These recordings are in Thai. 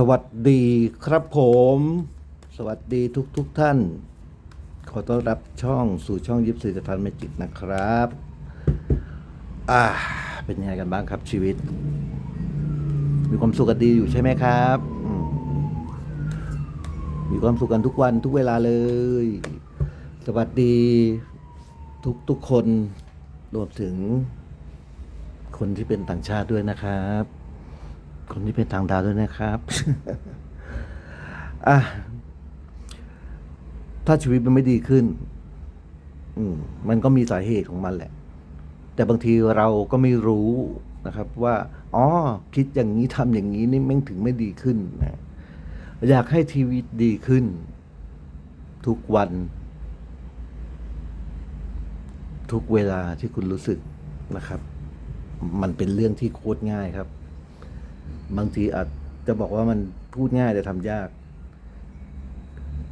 สวัสดีครับผม สวัสดีทุกทุกท่าน ขอต้อนรับช่องสู่ช่องยิปซีสถานเมจิกนะครับ อ่า เป็นยังไงกันบ้างครับชีวิต มีความสุขกันดีอยู่ใช่ไหมครับ มีความสุขกันทุกวันทุกเวลาเลย สวัสดีทุกทุกคนรวมถึงคนที่เป็นต่างชาติด้วยนะครับ คนที่เป็นทางดาวด้วยนะครับอะถ้าชีวิตมันไม่ดีขึ้น อืมมันก็มีสาเหตุของมันแหละ แต่บางทีเราก็ไม่รู้นะครับ ว่าอ๋อคิดอย่างนี้ทำอย่างนี้นี่แม่งถึงไม่ดีขึ้นนะอยากให้ชีวิตดีขึ้น ทุกวัน ทุกเวลาที่คุณรู้สึกนะครับ มันเป็นเรื่องที่โคตรง่ายครับ บางทีอาจจะบอกว่ามันพูดง่ายแต่ทำยาก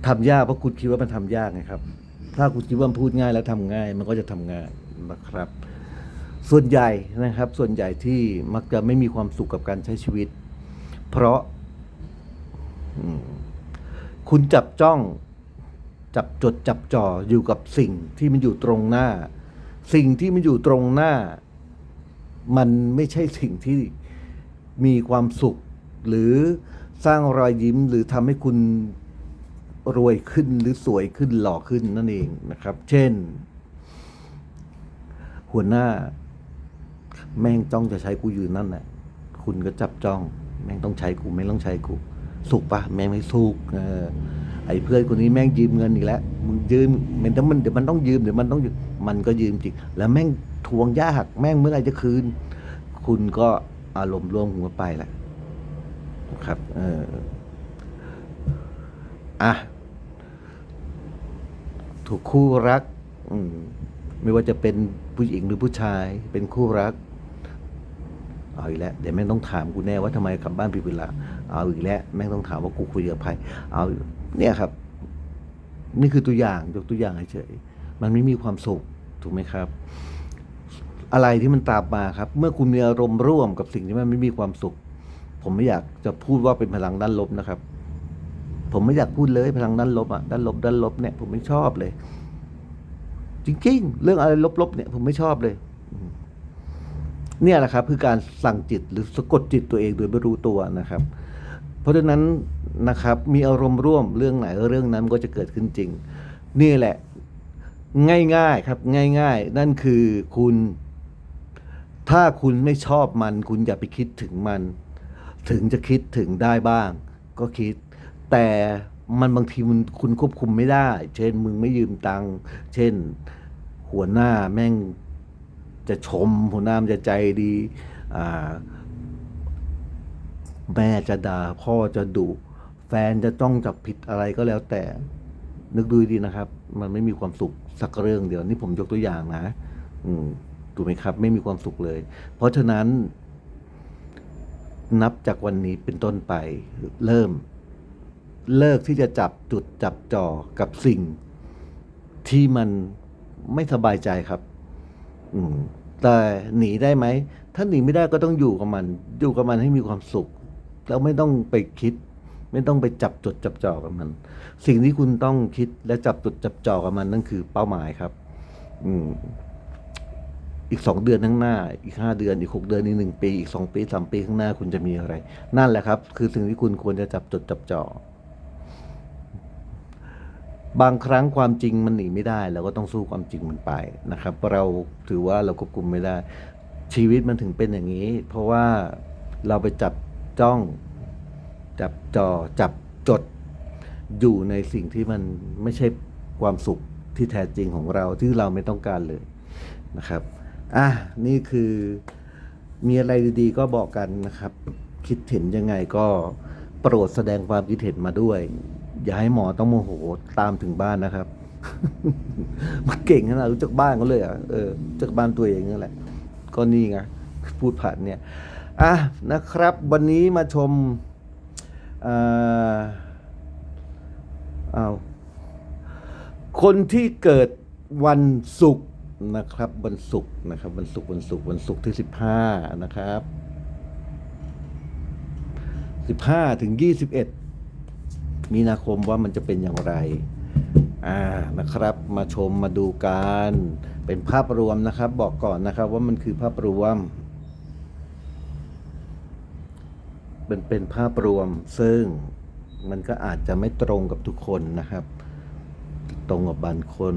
ทำยากเพราะคุณคิดว่ามันทำยากไงครับ ถ้าคุณคิดว่ามันพูดง่ายแล้วทำง่าย มันก็จะทำง่ายนะครับ ส่วนใหญ่นะครับ ส่วนใหญ่ที่มักจะไม่มีความสุขกับการใช้ชีวิต เพราะคุณจับจ้อง จับจดจับจ่ออยู่กับสิ่งที่มันอยู่ตรงหน้า สิ่งที่มันอยู่ตรงหน้า มันไม่ใช่สิ่งที่ มีความสุข หรือสร้างรอยยิ้มหรือทำให้คุณรวยขึ้นหรือสวยขึ้นหล่อขึ้นนั่นเองนะครับ เช่น หัวหน้า แม่งจ้องจะใช้กูอยู่นั่นแหละคุณก็จับจ้อง แม่งต้องใช้กูไม่ต้องใช้กู สุกปะแม่งไม่สุกเออไอ้เพื่อนคนนี้แม่งยืมเงินอีกแล้วมึงยืมมันแต่มันเดี๋ยวมันต้องยืมเดี๋ยวมันต้องยืมมันก็ยืมจริงแล้วแม่งทวงยาก แม่งเมื่อไหรจะคืน คุณก็ อารมณ์ร่วมหัวไปแหละครับเอออะถูกคู่รัก อืมไม่ว่าจะเป็นผู้หญิงหรือผู้ชาย เป็นคู่รัก เอาอีกแล้วเดี๋ยวแม่งต้องถามกูแน่ว่าทำไมกลับบ้านผิดเวลา เอาอีกแล้วแม่งต้องถามว่ากูคุยกับใครเอาเนี่ยครับ นี่คือตัวอย่างยกตัวอย่างเฉยมันไม่มีความสุขถูกไหมครับ อะไรที่มันตามมาครับ เมื่อคุณมีอารมณ์ร่วมกับสิ่งที่มันไม่มีความสุข ผมไม่อยากจะพูดว่าเป็นพลังด้านลบนะครับ ผมไม่อยากพูดเลยพลังด้านลบอะด้านลบด้านลบเนี่ยผมไม่ชอบเลย จริงๆ เรื่องอะไรลบๆเนี่ย ผมไม่ชอบเลย เนี่ยแหละครับ คือการสั่งจิตหรือสะกดจิตตัวเองโดยไม่รู้ตัวนะครับ เพราะฉะนั้นนะครับ มีอารมณ์ร่วมเรื่องไหนเรื่องนั้นก็จะเกิดขึ้นจริง นี่แหละ ง่ายๆครับ ง่าย ๆ นั่นคือคุณ ถ้าคุณไม่ชอบมัน คุณอย่าไปคิดถึงมัน ถึงจะคิดถึงได้บ้าง ก็คิด แต่มันบางทีมันคุณควบคุมไม่ได้ เช่นมึงไม่ยืมตังค์เช่น หัวหน้าแม่งจะชม หัวหน้ามันจะใจดีอ่าแม่จะด่าพ่อจะดุแฟนจะต้องจับผิดอะไรก็แล้วแต่ นึกดูดีนะครับ มันไม่มีความสุขสักเรื่องเดียว นี่ผมยกตัวอย่างนะ อืม ถูกไหมครับ ไม่มีความสุขเลย เพราะฉะนั้นนับจากวันนี้เป็นต้นไปเริ่ม เลิกที่จะจับจุดจับจ่อกับสิ่ง ที่มันไม่สบายใจครับ อืมแต่หนีได้ไหม ถ้าหนีไม่ได้ก็ต้องอยู่กับมัน อยู่กับมันให้มีความสุข แล้วไม่ต้องไปคิด ไม่ต้องไปจับจดจับจ่อกับมัน สิ่งที่คุณต้องคิดและจับจดจับจ่อกับมันนั่นคือเป้าหมายครับ อืม อีกสองเดือนข้างหน้า อีกห้าเดือน อีกหกเดือน อีกหนึ่งปี อีกสองปีสามปีข้างหน้าคุณจะมีอะไร นั่นแหละครับ คือสิ่งที่คุณควรจะจับจดจับจ่อ บางครั้งความจริงมันหนีไม่ได้เราก็ต้องสู้ความจริงมันไปนะครับ เราถือว่าเราควบคุมไม่ได้ ชีวิตมันถึงเป็นอย่างนี้ เพราะว่าเราไปจับจ้อง จับจอจับจด อยู่ในสิ่งที่มันไม่ใช่ความสุขที่แท้จริงของเราที่เราไม่ต้องการเลยนะครับ อะนี่คือมีอะไรดีๆก็บอกกันนะครับ คิดเห็นยังไงก็โปรดแสดงความคิดเห็นมาด้วย อย่าให้หมอต้องโมโหตามถึงบ้านนะครับมันเก่งขนาดรู้จักบ้านเขาเลยอะเออจักบ้านตัวเองนั่นแหละ ก็นี่ไงพูดผ่านเนี่ยอะนะครับ วันนี้มาชมเอ่อเอาคนที่เกิดวันศุกร์ นะครับวันศุกร์นะครับวันศุกร์วันศุกร์วันศุกร์ที่สิบห้านะครับ15ถึง21มีนาคมว่ามันจะเป็นอย่างไรอ่านะครับ มาชมมาดูกันเป็นภาพรวมนะครับ บอกก่อนนะครับว่ามันคือภาพรวมเป็นเป็นภาพรวมซึ่งมันก็อาจจะไม่ตรงกับทุกคนนะครับ ตรงกับบางคน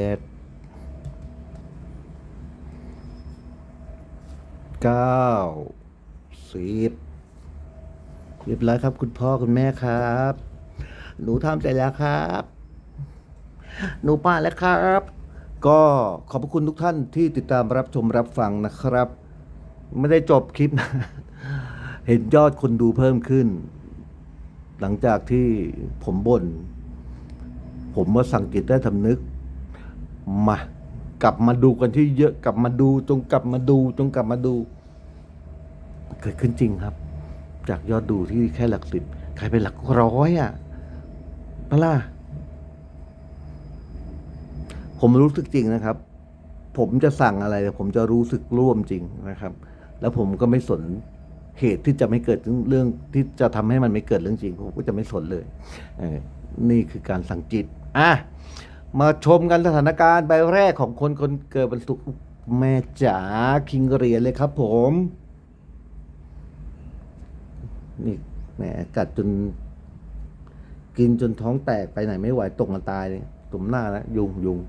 เก้าสิบเรียบร้อยครับ คุณพ่อคุณแม่ครับ หนูทำเสร็จแล้วครับ หนูป้าแล้วครับ ก็ขอบพระคุณทุกท่านที่ติดตามรับชมรับฟังนะครับ ไม่ได้จบคลิปนะ เห็นยอดคนดูเพิ่มขึ้น หลังจากที่ผมบน่น ผมมาสั่งจิตได้ทำนึก มา กลับมาดูกันที่เยอะกลับมาดู จงกลับมาดู จงกลับมาดู เกิดขึ้นจริงครับ จากยอดดูที่แค่หลักสิบกลายเป็นหลักร้อยอะปะล่ะผมรู้สึกจริงนะครับ ผมจะสั่งอะไรผมจะรู้สึกร่วมจริงนะครับ แล้วผมก็ไม่สนเหตุที่จะไม่เกิดเรื่องที่จะทำให้มันไม่เกิดเรื่องจริง ผมก็จะไม่สนเลยเออนี่คือการสั่งจิต อะ มาชมกันสถานการณ์ใบแรกของคนคนเกิดวันศุกร์แม่จ๋าคิงเหรียญเลยครับผม นี่แหมกัดจน กินจนท้องแตกไปไหนไม่ไหวตกมาตายเลยตุ่มหน้าแล้วยุงยุง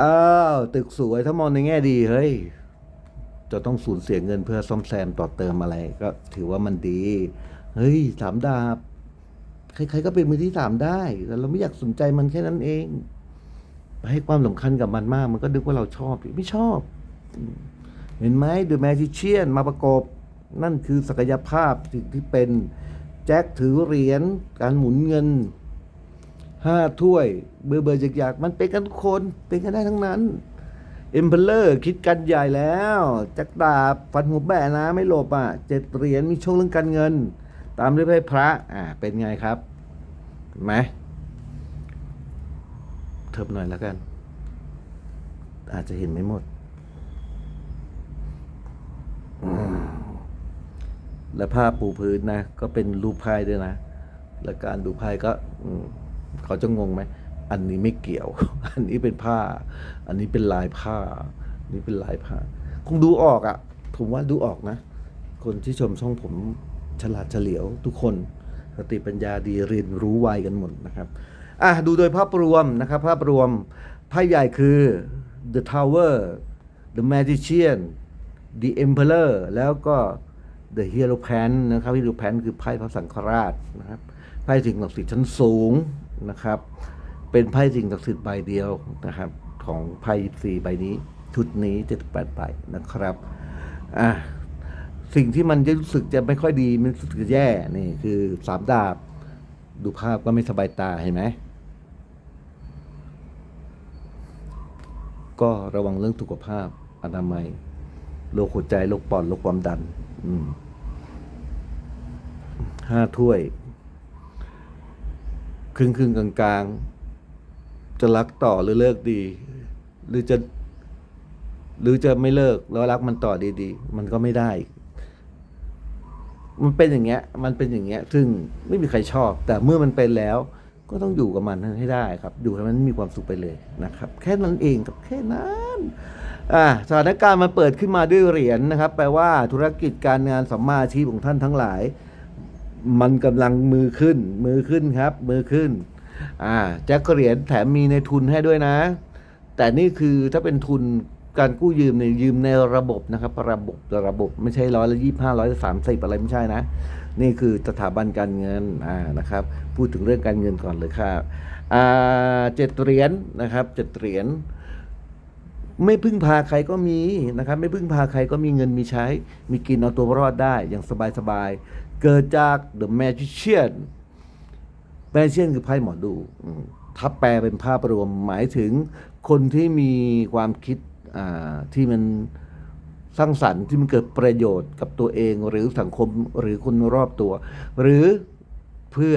อ้าวตึกสวยถ้ามองในแง่ดีเฮ้ย จะต้องสูญเสียเงินเพื่อซ่อมแซมต่อเติมอะไร ก็ถือว่ามันดี เฮ้ยสามดาบ ใครๆก็เป็นมือที่สามได้ แต่เราไม่อยากสนใจมันแค่นั้นเองให้ความสำคัญกับมันมาก มันก็ดึกว่าเราชอบไม่ชอบ เห็นไหม The Magician มาประกบ นั่นคือศักยภาพสิ่งที่เป็นแจ็คถือเหรียญการหมุนเงินห้าถ้วย เบอร์เบอร์อยากๆมันเป็นกันทุกคนเป็นกันได้ทั้งนั้นเอ็มเพลเลอร์คิดกันใหญ่แล้วจ็คดาบฟันหัวแบะนะไม่หลบอะเจ็ดเหรียญมีโชคเรื่องการเงิน ตามด้วยไพ่พระอ่าเป็นไงครับเห็นไหมเทิบหน่อยแล้วกัน อาจจะเห็นไม่หมด และผ้าปูพื้นนะ ก็เป็นรูปไพ่ด้วยนะ และการดูไพ่ก็เขาจะงงไหม อันนี้ไม่เกี่ยว อันนี้เป็นผ้า อันนี้เป็นลายผ้า นี่เป็นลายผ้า คงดูออกอะ่ะ ผมว่าดูออกนะ คนที่ชมช่องผม ฉลาดเฉลียวทุกคนสติปัญญาดีเรียนรู้ไวกันหมดนะครับอะดูโดยภาพรวมนะครับ ภาพรวมไพ่ใหญ่คือ The Tower The Magician The Emperor แล้วก็ The Hierophant นะครับ Hierophant คือไพ่พระสังฆราชนะครับไพ่สิ่งศักดิ์สิทธิ์ชั้นสูงนะครับ เป็นไพ่สิ่งศักดิ์สิทธิ์ใบเดียวนะครับ ของไพ่สี่ใบนี้ชุดนี้เจ็ดแปดใบนะครับอะ สิ่งที่มันจะรู้สึกจะไม่ค่อยดี มันรู้สึกจะแย่นี่คือสามดาบ ดูภาพก็ไม่สบายตาเห็นไหมก็ระวังเรื่องสุขภาพอนามัยโรคหัวใจโรคปอดโรคความดันห้าถ้วย ครึ่งครึ่งกลางกลางจะรักต่อหรือเลิกดี หรือจะ หรือจะไม่เลิกแล้วรักมันต่อดีๆ มันก็ไม่ได้ มันเป็นอย่างเงี้ย มันเป็นอย่างเงี้ย ซึ่งไม่มีใครชอบ แต่เมื่อมันเป็นแล้ว ก็ต้องอยู่กับมันให้ได้ครับ อยู่ให้มันมีความสุขไปเลยนะครับ แค่นั้นเองครับ แค่นั้นอ่าสถานการณ์มันเปิดขึ้นมาด้วยเหรียญนะครับ แปลว่าธุรกิจการงานสัมมาชีพของท่านทั้งหลาย มันกำลังมือขึ้น มือขึ้นครับ มือขึ้น อ่าแจ็คเหรียญแถมมีในทุนให้ด้วยนะ แต่นี่คือถ้าเป็นทุน การกู้ยืมเนี่ยยืมในระบบนะครับ ระบบระบบไม่ใช่ร้อยละยี่ห้าร้อยละสามสิบอะไรไม่ใช่นะ นี่คือสถาบันการเงินอ่านะครับ พูดถึงเรื่องการเงินก่อนเลยค่ะอ่าเจ็ดเหรียญนะครับเจ็ดเหรียญไม่พึ่งพาใครก็มีนะครับ ไม่พึ่งพาใครก็มีเงินมีใช้ มีกินเอาตัวรอดได้อย่างสบายๆเกิดจาก The Magician แมเชียนคือไพ่หมอดูถ้าแปลเป็นภาพรวมหมายถึงคนที่มีความคิด ที่มันสร้างสรรค์ที่มันเกิดประโยชน์กับตัวเองหรือสังคมหรือคนรอบตัว หรือเพื่อ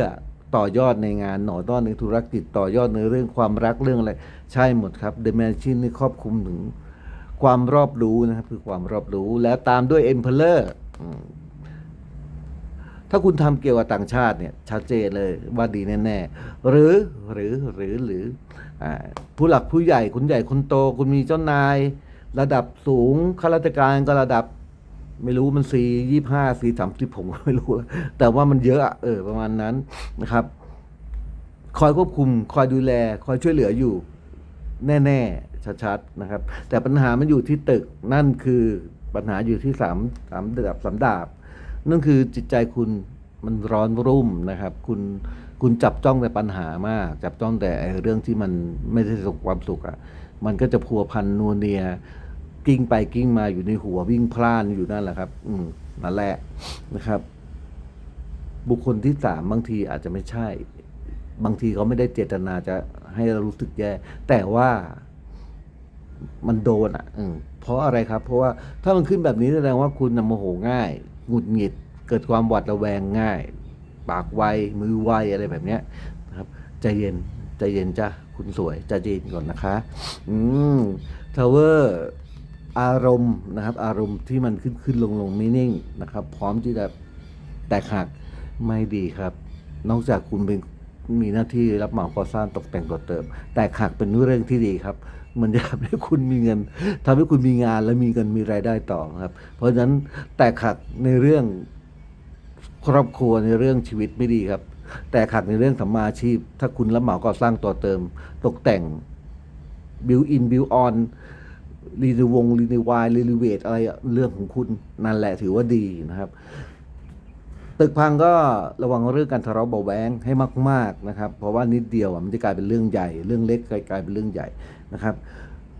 ต่อยอดในงานหน่อยอดในธุรกิจต่อยอดในเรื่องความรักเรื่องอะไร ใช่หมดครับ The Machine นี่ครอบคลุมถึงความรอบรู้นะครับคือความรอบรู้แล้วตามด้วย Emperor อืมถ้าคุณทำเกี่ยวกับต่างชาติเนี่ยชัดเจนเลยว่าดีแน่ ๆ หรือหรือหรือหรืออ ผู้หลักผู้ใหญ่คุณใหญ่คุณโต คุณมีเจ้านาย ระดับสูงข้าราชการก็ระดับ ไม่รู้มันสี่ยี่ห้าสี่สามสิบผมก็ไม่รู้ แต่ว่ามันเยอะอะเออประมาณนั้นนะครับ คอยควบคุม คอยดูแล คอยช่วยเหลืออยู่ แน่ๆชัดๆนะครับ แต่ปัญหามันอยู่ที่ตึกนั่นคือปัญหาอยู่ที่สามสามดาบสามดาบนั่นคือจิตใจคุณมันร้อนรุ่มนะครับ คุณ คุณจับจ้องแต่ปัญหามาก จับจ้องแต่เรื่องที่มันไม่ได้สุขความสุขอะ่ะมันก็จะพัวพันนัวเนียกิ้งไปกิ้งมาอยู่ในหัววิ่งพล่านอยู่นั่นแหละครับ อืมนั่นแหละนะครับ บุคคลที่สามบางทีอาจจะไม่ใช่ บางทีเขาไม่ได้เจตนาจะให้เรารู้สึกแย่ แต่ว่ามันโดนอะเพราะอะไรครับ เพราะว่าถ้ามันขึ้นแบบนี้แสดงว่าคุณนโมโหง่าย หงุดหงิด เกิดความหวาดระแวงง่าย ปากไวมือไวอะไรแบบเนี้ยนะครับใจเย็นใจเย็นจ้ะคุณสวยใจเย็นก่อนนะคะ อืมทาวเวอร์อารมณ์นะครับ อารมณ์ที่มันขึ้นขึ้นลงลงไม่นิ่งนะครับ พร้อมที่จะแตกหักไม่ดีครับ นอกจากคุณเป็นมีหน้าที่รับเหมาก่อสร้างตกแต่งต่อเติม แตกหักเป็นเรื่องที่ดีครับ มันจะทำให้คุณมีเงินทำให้คุณมีงานและมีเงินมีรายได้ต่อครับ เพราะฉะนั้นแตกหักในเรื่อง ครอบครัวในเรื่องชีวิตไม่ดีครับ แต่ขัดในเรื่องสัมมาอาชีพ ถ้าคุณรับเหมาก่อสร้างต่อเติม ตกแต่งบิวอินบิวออนรีโนวงรีโนวายรีโนเวทอะไรเรื่องของคุณนั่นแหละถือว่าดีนะครับ ตึกพังก็ระวังเรื่องการทะเลาะเบาแวงให้มาก ๆนะครับ เพราะว่านิดเดียวมันจะกลายเป็นเรื่องใหญ่ เรื่องเล็กกลายเป็นเรื่องใหญ่นะครับ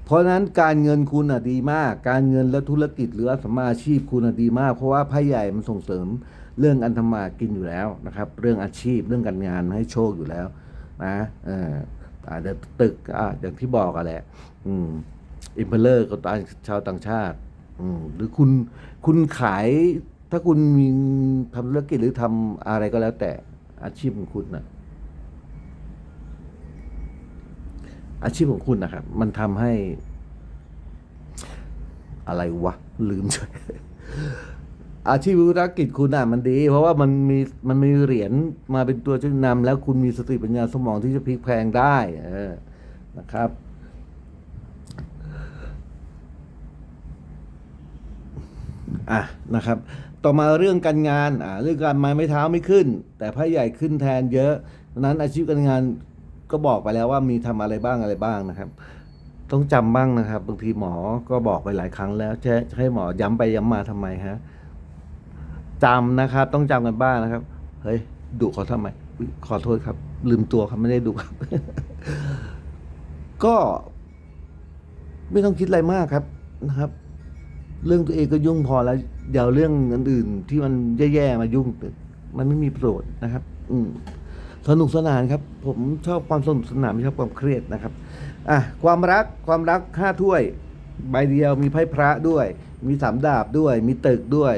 เพราะฉะนั้นการเงินคุณอะดีมาก การเงินและธุรกิจหรือสัมมาอาชีพคุณอะดีมาก เพราะว่าไพ่ใหญ่มันส่งเสริม เรื่องอันธมากินอยู่แล้วนะครับ เรื่องอาชีพเรื่องการงานให้โชคอยู่แล้วนะเอออาจจะตึกอะอย่างที่บอกอะแหละอืมอิมเพลเลอร์ก็ต่างชาวต่างชาติ อืมหรือคุณคุณขายถ้าคุณมีทำธุรกิจหรือทำอะไรก็แล้วแต่อาชีพของคุณนะอาชีพของคุณนะครับ มันทำให้ อะไรวะ ลืมเฉย อาชีพธุรกิจคุณอะมันดี เพราะว่ามันมีมันมีเหรียญมาเป็นตัวชี้นำแล้วคุณมีสติปัญญาสมองที่จะพลิกแพลงได้เออนะครับอะนะครับ ต่อมาเรื่องการงานอ่าเรื่องการไม้ไม้เท้าไม่ขึ้น แต่พระใหญ่ขึ้นแทนเยอะดังนั้นอาชีพการงานก็บอกไปแล้วว่ามีทำอะไรบ้างอะไรบ้างนะครับ ต้องจำบ้างนะครับ บางทีหมอก็บอกไปหลายครั้งแล้วจะจะให้หมอย้ำไปย้ำมาทำไมฮะ จำนะครับ ต้องจำกันบ้างนะครับ เฮ้ยดุเขาทำไมขอโทษครับ ลืมตัวครับไม่ได้ดุครับ ก็ ไม่ต้องคิดอะไรมากครับนะครับ เรื่องตัวเองก็ยุ่งพอแล้วอย่าเอาเรื่องอื่นๆที่มันแย่ๆมายุ่งมันไม่มีประโยชน์นะครับ อืมสนุกสนานครับ ผมชอบความสนุกสนานไม่ชอบความเครียดนะครับอะความรักความรักห้าถ้วย ใบเดียวมีไพ่พระด้วย มีสามดาบด้วย มีตึกด้วย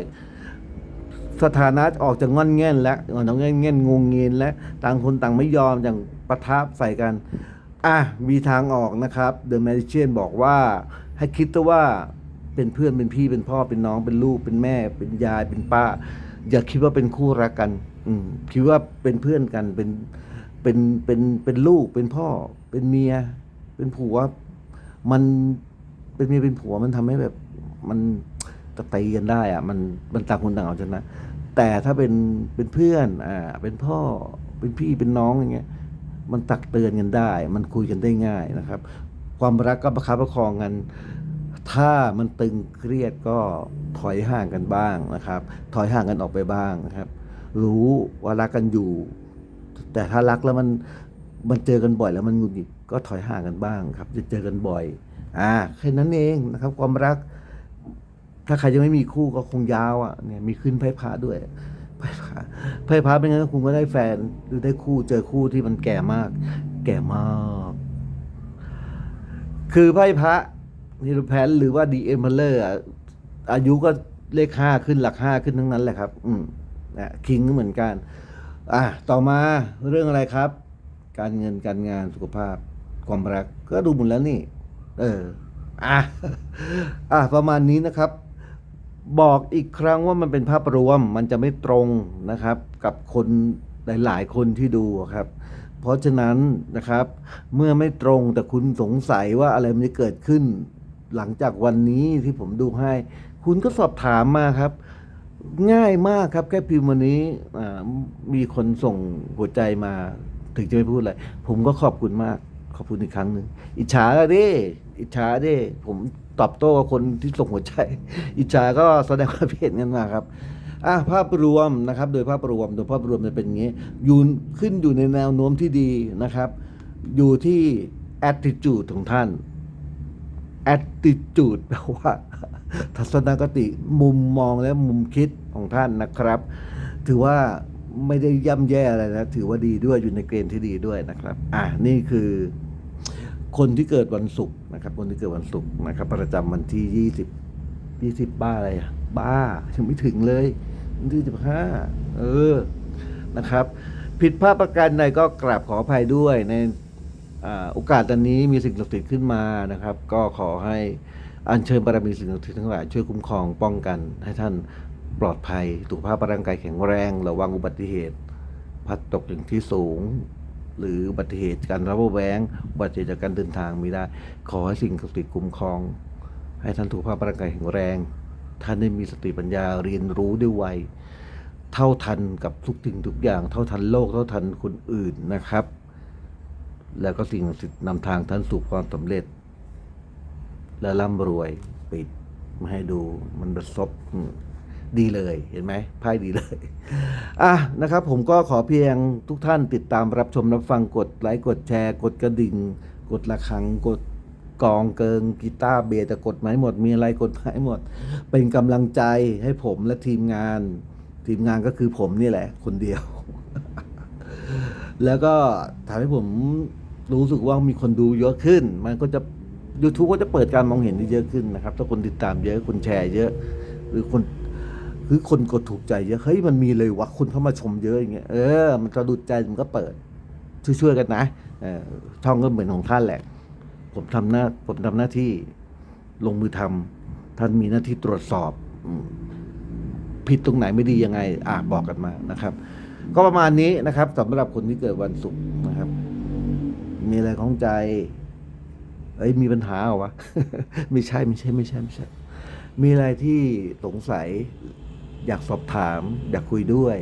สถานะออกจากงอนแง่นแล้วออกจากงอนแง่นงงเงินแล้วต่างคนต่างไม่ยอมอย่างประทะใส่กัน อะมีทางออกนะครับเดอะแมจิเชียนบอกว่า ให้คิดตัวว่าเป็นเพื่อนเป็นพี่เป็นพ่อเป็นน้องเป็นลูกเป็นแม่ เป็นยายเป็นป้า อย่าคิดว่าเป็นคู่รักกัน อืมคิดว่าเป็นเพื่อนกันเป็นเป็นเป็นเป็นลูกเป็นพ่อ เป็นเมีย เป็นผัว มันเป็นเมียเป็นผัวมันทำให้แบบมันจะตีกันได้อะมันมันต่างคนต่างเอาชนะ แต่ถ้าเป็นเป็นเพื่อนอ่าเป็นพ่อเป็นพี่เป็นน้องอย่างเงี้ยมันตักเตือนกันได้ มันคุยกันได้ง่ายนะครับ ความรักก็ประคับประคองกัน ถ้ามันตึงเครียดก็ถอยห่างกันบ้างนะครับ ถอยห่างกันออกไปบ้างนะครับ รู้ว่ารักกันอยู่ แต่ถ้ารักแล้วมันมันเจอกันบ่อยแล้วมันหงุดหงิดก็ถอยห่างกันบ้างครับ จะเจอกันบ่อย อ่าแค่นั้นเองนะครับ ความรัก ถ้าใครยังไม่มีคู่ก็คงยาวอะเนี่ยมีขึ้นไพ่พระด้วยไพ่พระไพ่พระเป็นงั้นคุณก็ได้แฟนหรือได้คู่เจอคู่ที่มันแก่มาก แก่มาก คือไพ่พระนิรแพนหรือว่าดีเอ็มเพลเลอร์อายุก็เลขห้าขึ้นหลักห้าขึ้นทั้งนั้นแหละครับ อืมนะคิงก็เหมือนกัน อะต่อมาเรื่องอะไรครับ การเงินการงานสุขภาพ ความรักก็ดูหมดแล้วนี่ เออ อะอะประมาณนี้นะครับ บอกอีกครั้งว่ามันเป็นภาพรวมมันจะไม่ตรงนะครับกับคนหลายๆ คนที่ดูครับ เพราะฉะนั้นนะครับ เมื่อไม่ตรงแต่คุณสงสัยว่าอะไรมันจะเกิดขึ้น หลังจากวันนี้ที่ผมดูให้ คุณก็สอบถามมาครับ ง่ายมากครับแค่พิมพ์วันนี้มีคนส่งหัวใจมาถึงจะไม่พูดอะไร ผมก็ขอบคุณมากขอบคุณอีกครั้งหนึ่งอิจฉาอะดิอิจฉาดิผม ตอบโต้กับคนที่ส่งหัวใจ อิจฉาก็แสดงความเห็นกันมาครับอะภาพรวมนะครับ โดยภาพรวมโดยภาพรวมจะเป็นอย่างนี้อยูนขึ้นอยู่ในแนวโน้มที่ดีนะครับ อยู่ที่ attitude ของท่าน attitude แปลว่าทัศนคติมุมมองและมุมคิดของท่านนะครับ ถือว่าไม่ได้ย่ำแย่อะไรนะ ถือว่าดีด้วยอยู่ในเกณฑ์ที่ดีด้วยนะครับ อะนี่คือ คนที่เกิดวันศุกร์นะครับ คนที่เกิดวันศุกร์นะครับ ประจำวันที่ยี่สิบยี่สิบบ้าอะไรอะบ้ายังไม่ถึงเลยวันที่สิบห้าเออนะครับ ผิดพลาดประการใดก็กราบขออภัยด้วยในโอกาสตอนนี้มีสิ่งศักดิ์สิทธิ์ขึ้นมานะครับ ก็ขอให้อัญเชิญบารมีสิ่งศักดิ์สิทธิ์ทั้งหลายช่วยคุ้มครองป้องกัน ให้ท่านปลอดภัยสุขภาพร่างกายแข็งแรง ระวังอุบัติเหตุ พัดตกอย่างที่สูง หรืออุบัติเหตุการระเบแวงอุบัติเหตุจากการเดินทางมีได้ ขอให้สิ่งศักดิ์สิทธิ์คุ้มครอง ให้ท่านสุขภาพร่างกายแข็งแรง ท่านได้มีสติปัญญาเรียนรู้ด้วยวัยเท่าทันกับทุกสิ่งทุกอย่าง เท่าทันโลกเท่าทันคนอื่นนะครับ แล้วก็สิ่งศักดิ์สิทธิ์นำทางท่านสู่ความสำเร็จ และร่ำรวยปิดมาให้ดูมันประสบ ดีเลยเห็นไหมไพ่ดีเลยอะนะครับ ผมก็ขอเพียงทุกท่านติดตามรับชมรับฟังกดไลค์กดแชร์ กดกระดิ่ง กดระฆังกดกองเกิงกีตาร์เบสแต่กดไม้หมด มีอะไรกดไม้หมด เป็นกำลังใจให้ผมและทีมงาน ทีมงานก็คือผมนี่แหละ คนเดียว แล้วก็ทำให้ผมรู้สึกว่ามีคนดูเยอะขึ้น มันก็จะ YouTube ก็จะเปิดการมองเห็นได้เยอะขึ้นนะครับ ถ้าคนติดตามเยอะคนแชร์เยอะ หรือคน หรือคนกดถูกใจเยอะเฮ้ยมันมีเลยวะคนเข้ามาชมเยอะอย่างเงี้ยเออมันสะดุดใจมันก็เปิด ช่วยๆกันนะออช่องก็เหมือนของท่านแหละ ผมทำหน้าผมทำหน้าที่ลงมือทำท่านมีหน้าที่ตรวจสอบผิดตรงไหนไม่ดียังไง อ่าบอกกันมานะครับ ก็ประมาณนี้นะครับสำหรับคนที่เกิดวันศุกร์นะครับ มีอะไรของใจ เอ้ยมีปัญหาเหรอวะ ไม่ใช่ไม่ใช่ไม่ใช่ไม่ใช่ มีอะไรที่สงสัย อยากสอบถาม อยากคุยด้วย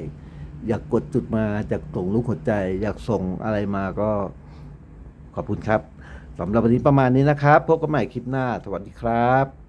อยากกดจุดมาอยากส่งลูกหัวใจ อยากส่งอะไรมาก็ขอบคุณครับสำหรับวันนี้ประมาณนี้นะครับ พบกันใหม่คลิปหน้า สวัสดีครับ